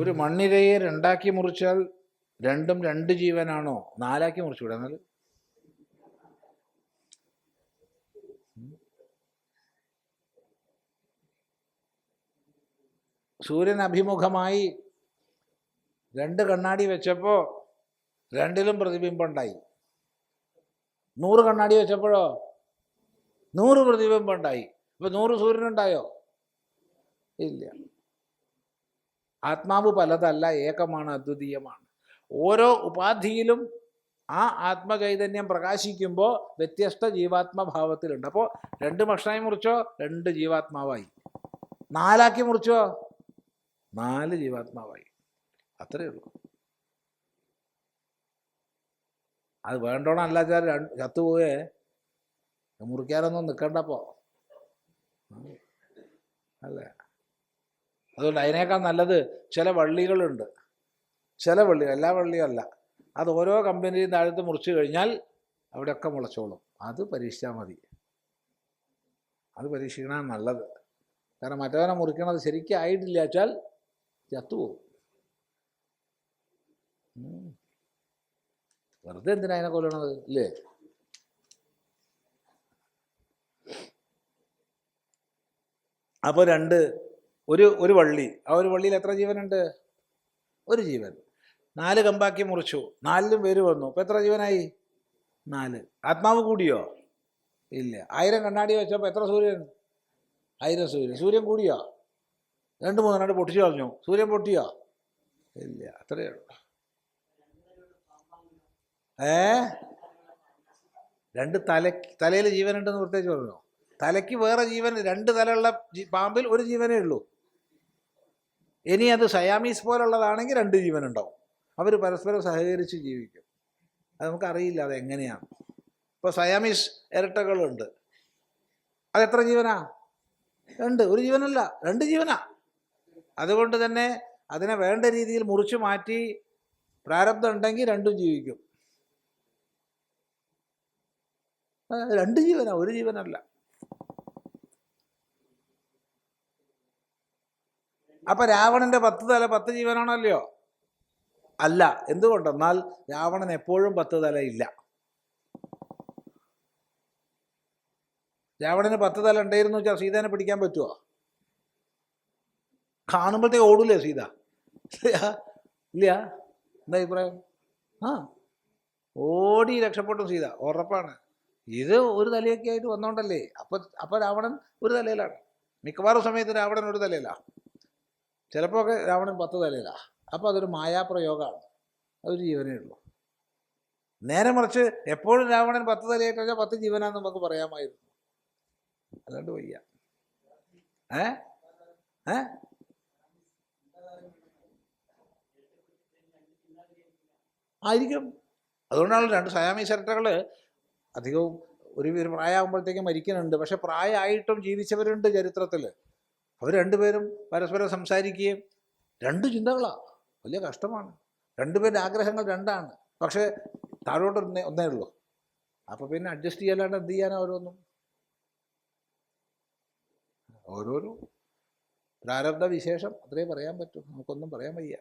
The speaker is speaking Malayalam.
ഒരു മണ്ണിരയെ രണ്ടാക്കി മുറിച്ചാൽ രണ്ടും രണ്ട് ജീവനാണോ? നാലാക്കി മുറിച്ചുകൂടെ എന്നാൽ സൂര്യൻ അഭിമുഖമായി രണ്ട് കണ്ണാടി വെച്ചപ്പോൾ രണ്ടിലും പ്രതിബിംബം ഉണ്ടായി നൂറ് കണ്ണാടി വെച്ചപ്പോഴോ? നൂറ് പ്രതിബിംബം ഉണ്ടായി ഇപ്പൊ നൂറ് സൂര്യനുണ്ടായോ? ഇല്ല. ആത്മാവ് പലതല്ല ഏകമാണ് അദ്വിതീയമാണ്. ഓരോ ഉപാധിയിലും ആ ആത്മചൈതന്യം പ്രകാശിക്കുമ്പോൾ വ്യത്യസ്ത ജീവാത്മഭാവത്തിലുണ്ട്. അപ്പോൾ രണ്ട് ഭക്ഷണമായി മുറിച്ചോ? രണ്ട് ജീവാത്മാവായി. നാലാക്കി മുറിച്ചോ? നാല് ജീവാത്മാവായി. അത്രയേ ഉള്ളൂ. അത് വേണ്ടോണല്ലാച്ചാൽ ചത്തുപോയേ? മുറിക്കാനൊന്നും നിൽക്കണ്ടപ്പോ അല്ലേ? അതുകൊണ്ട് അതിനേക്കാൾ നല്ലത് ചില വള്ളികളുണ്ട്. ചില വള്ളി എല്ലാ വള്ളിയും അല്ല. അത് ഓരോ കമ്പനിയും താഴത്ത് മുറിച്ച് കഴിഞ്ഞാൽ അവിടെയൊക്കെ മുളച്ചോളും. അത് പരീക്ഷിച്ചാൽ മതി. അത് പരീക്ഷിക്കണം നല്ലത്. കാരണം മറ്റവനെ മുറിക്കണത് ശരിക്കും ആയിട്ടില്ല വെച്ചാൽ ചത്തുപോകും. വെറുതെ എന്തിനാ അതിനെ കൊല്ലണത്? ഇല്ലേ? അപ്പോൾ രണ്ട് ഒരു ഒരു വള്ളി. ആ ഒരു വള്ളിയിൽ എത്ര ജീവനുണ്ട്? ഒരു ജീവൻ. നാല് കമ്പാക്കി മുറിച്ചു. നാലിലും പേര് വന്നു. അപ്പോൾ എത്ര ജീവനായി? നാല്. ആത്മാവ് കൂടിയോ? ഇല്ല. ആയിരം കണ്ണാടി വെച്ചപ്പോൾ എത്ര സൂര്യൻ? ആയിരം സൂര്യൻ. സൂര്യൻ കൂടിയോ? രണ്ട് മൂന്ന് രണ്ട് പൊട്ടിച്ചു കളഞ്ഞു. സൂര്യൻ പൊട്ടിയോ? ഇല്ല. അത്രയേ ഉള്ളൂ. ഏ? രണ്ട് തല തലയിൽ ജീവനുണ്ടെന്ന് പ്രത്യേകിച്ച് പറഞ്ഞു? തലയ്ക്ക് വേറെ ജീവൻ രണ്ട് തലയുള്ള പാമ്പിൽ ഒരു ജീവനേ ഉള്ളൂ. ഇനി അത് സയാമീസ് പോലുള്ളതാണെങ്കിൽ രണ്ട് ജീവൻ ഉണ്ടാവും അവർ പരസ്പരം സഹകരിച്ച് ജീവിക്കും. അത് നമുക്കറിയില്ല അത് എങ്ങനെയാണ്. ഇപ്പോൾ സയാമീസ് ഇരട്ടകളുണ്ട്. അത് എത്ര ജീവനാ? രണ്ട്. ഒരു ജീവനല്ല രണ്ട് ജീവനാ. അതുകൊണ്ട് തന്നെ അതിനെ വേണ്ട രീതിയിൽ മുറിച്ചു മാറ്റി പ്രാരബ്ധം ഉണ്ടെങ്കിൽ രണ്ടും ജീവിക്കും. രണ്ട് ജീവനാ ഒരു ജീവനല്ല. അപ്പൊ രാവണന്റെ പത്ത് തല പത്ത് ജീവനാണല്ലോ അല്ല. എന്തുകൊണ്ടെന്നാൽ രാവണൻ എപ്പോഴും പത്ത് തല ഇല്ല. രാവണന് പത്ത് തല ഉണ്ടായിരുന്നു വെച്ചാൽ സീതേനെ പിടിക്കാൻ പറ്റുമോ കാണുമ്പോഴത്തേക്ക് ഓടൂലേ സീത? ഇല്ല. എന്താ അഭിപ്രായം? ആ. ഓടി രക്ഷപ്പെട്ടു സീത. ഉറപ്പാണ്. ഇത് ഒരു തലയൊക്കെ ആയിട്ട് വന്നോണ്ടല്ലേ? അപ്പൊ അപ്പൊ രാവണൻ ഒരു തലയിലാണ്. മിക്കവാറും സമയത്ത് രാവണൻ ഒരു തലയിലാണ് ചിലപ്പോൾ ഒക്കെ രാവണൻ പത്ത് തലയിലാണ് അപ്പോൾ അതൊരു മായാപ്രയോഗമാണ്. അതൊരു ജീവനേ ഉള്ളൂ. നേരെ മറിച്ച് എപ്പോഴും രാവണൻ പത്ത് തലയായിട്ട് കഴിഞ്ഞാൽ പത്ത് ജീവനാന്ന് നമുക്ക് പറയാമായിരുന്നു. അല്ലാണ്ട് വയ്യ. ഏ? ഏ? ആയിരിക്കും. അതുകൊണ്ടാണ് രണ്ട് സയാമി ശരട്ടകൾ അധികവും ഒരു പ്രായമാകുമ്പോഴത്തേക്കും മരിക്കുന്നുണ്ട്. പക്ഷെ പ്രായമായിട്ടും ജീവിച്ചവരുണ്ട് ചരിത്രത്തിൽ അവർ രണ്ടുപേരും പരസ്പരം സംസാരിക്കുകയും രണ്ട് ചിന്തകളാണ് വലിയ കഷ്ടമാണ്. രണ്ടുപേരുടെ ആഗ്രഹങ്ങൾ രണ്ടാണ്. പക്ഷേ താഴോട്ട് ഒന്നേ ഒന്നേ ഉള്ളൂ. അപ്പോൾ പിന്നെ അഡ്ജസ്റ്റ് ചെയ്യാനായിട്ട് എന്ത് ചെയ്യാനാ ഓരോന്നും? ഓരോരോ പ്രാരബ്ധ വിശേഷം അത്രേ പറയാൻ പറ്റും. നമുക്കൊന്നും പറയാൻ വയ്യ.